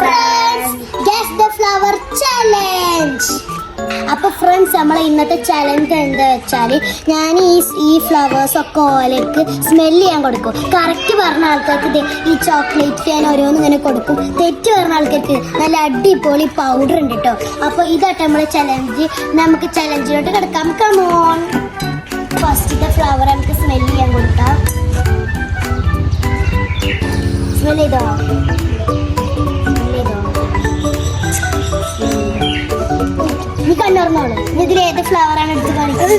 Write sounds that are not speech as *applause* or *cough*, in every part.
Friends guess the flower challenge അപ്പൊ friends നമ്മളെ ഇന്നത്തെ ചലഞ്ച് എന്താ വെച്ചാൽ ഞാൻ ഈ ഈ ഫ്ലവേഴ്സ് ഒക്കെ ഓലക്ക് സ്മെൽ ചെയ്യാൻ കൊടുക്കും. കറക്റ്റ് പറഞ്ഞ ആൾക്കാർക്ക് ഈ ചോക്ലേറ്റ് ഞാൻ ഓരോന്ന് ഇങ്ങനെ കൊടുക്കും. തെറ്റ് പറഞ്ഞ ആൾക്കാർക്ക് നല്ല അടിപൊളി പൗഡർ ഉണ്ട് കേട്ടോ അപ്പോൾ ഇതാട്ടെ നമ്മളെ ചലഞ്ച് നമുക്ക് ചലഞ്ചിലോട്ട് കിടക്കാം. കമോൺ ഫസ്റ്റത്തെ ഫ്ലവർ നമുക്ക് സ്മെൽ ചെയ്യാൻ കൊടുക്കാം. സ്മെൽ ചെയ്തോ? ഇതിൽ ഏത് ഫ്ലവർ ആണ് എടുത്ത് കാണിക്കുന്നത്?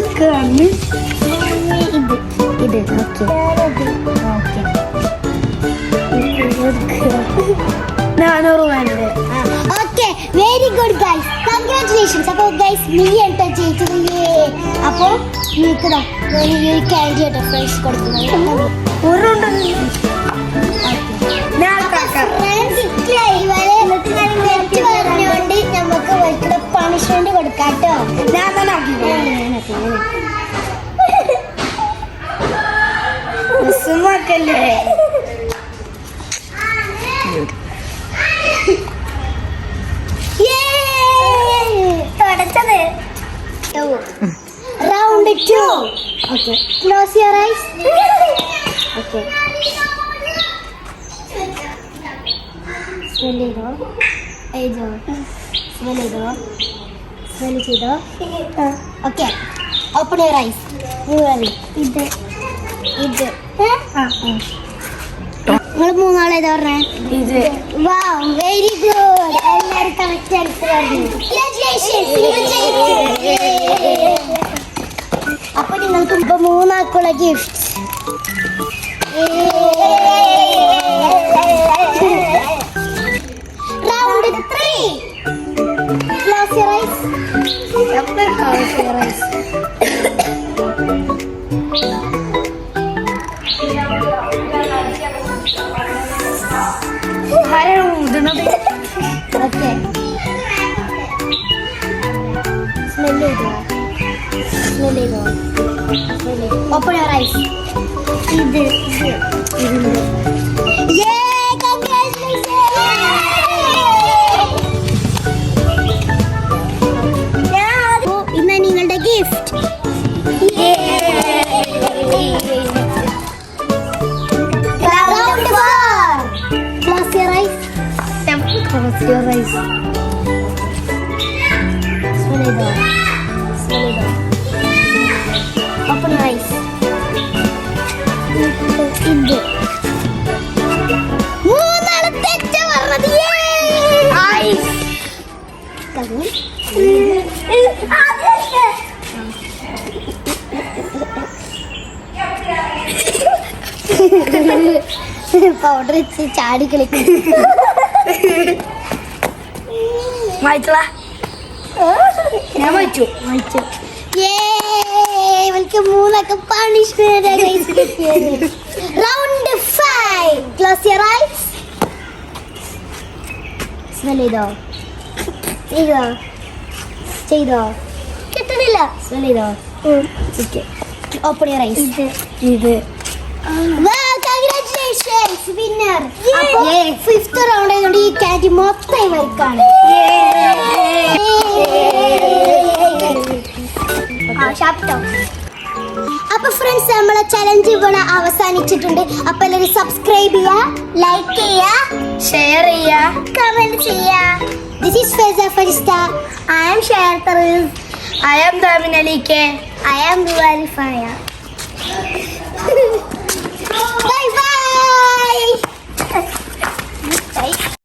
ഇത് ഇത്. ഓക്കെ. ഓക്കെ. നാനൂറ് വേണ്ടത് okay. Very good guys congratulations അപ്പോൾ ഗൈസ് നീ കേട്ടോ ജയിച്ചത് അപ്പോൾ ഈ ക്യാൻഡി കേട്ടോ ഫ്രണ്ട്സ് കൊടുക്കുന്നത്. Round Close your eyes. okay. Smell ചെയ്തോ എഴുതോ സ്മെൽ ചെയ്തോ സ്മെൽ ചെയ്തോ ഓക്കെ ഓപ്പൺ യുവർ ഐസ് ഇത്. ഇത്. നിങ്ങൾ മൂന്നാളെ ഏതാ പറഞ്ഞേ? ഇത്. വാ വെരി ഗുഡ് എല്ലാവരും കറക്റ്റ് ആൻസർ പറഞ്ഞു. ഇപ്പൊ മൂന്നാക്കുള്ള gift round three close your eyes close your eyes ആരാണ് ഊതുന്നത് ഓക്കെ സ്മെൽ ചെയ്തോ സ്മെൽ ചെയ്തോ ഓപ്പൺ യുവർ ഐസ് ഇത് ഇത് Yay! Congratulations! ഓ, ഇന്ന് നിങ്ങളുടെ gift round four close your eyes close your eyes smell powder വെച്ച് ചാടി കളിക്കും. ഞാൻ വായിച്ചു. വായിച്ചു ഇവൾക്ക് മൂന്നൊക്കെ punishment round five close your eyes smell ചെയ്തോ ചെയ്തോ? ചെയ്തോ? കിട്ടണില്ല. സ്മെൽ ചെയ്തോ? ഓക്കെ ഓപ്പൺ യുവർ ഐസ് ഇത്. കൺഗ്രാറ്റുലേഷൻസ് വിന്നർ ഫിഫ്ത്ത് റൗണ്ട് ആയതുകൊണ്ട് ഈ ക്യാൻഡി മൊത്തം ഇവർക്കാണ് അപ്പൊ ഫ്രണ്ട്സ് നമ്മളെ ചലഞ്ച് ഇവിടെ അവസാനിച്ചിട്ടുണ്ട്. അപ്പൊ എല്ലാവരും സബ്സ്ക്രൈബ് ചെയ്യുക ലൈക്ക് ചെയ്യുക. ഷെയർ ചെയ്യുക കമന്റ് ചെയ്യുക this is Farista I am share I am Damin I am I am Dualifaya. *laughs*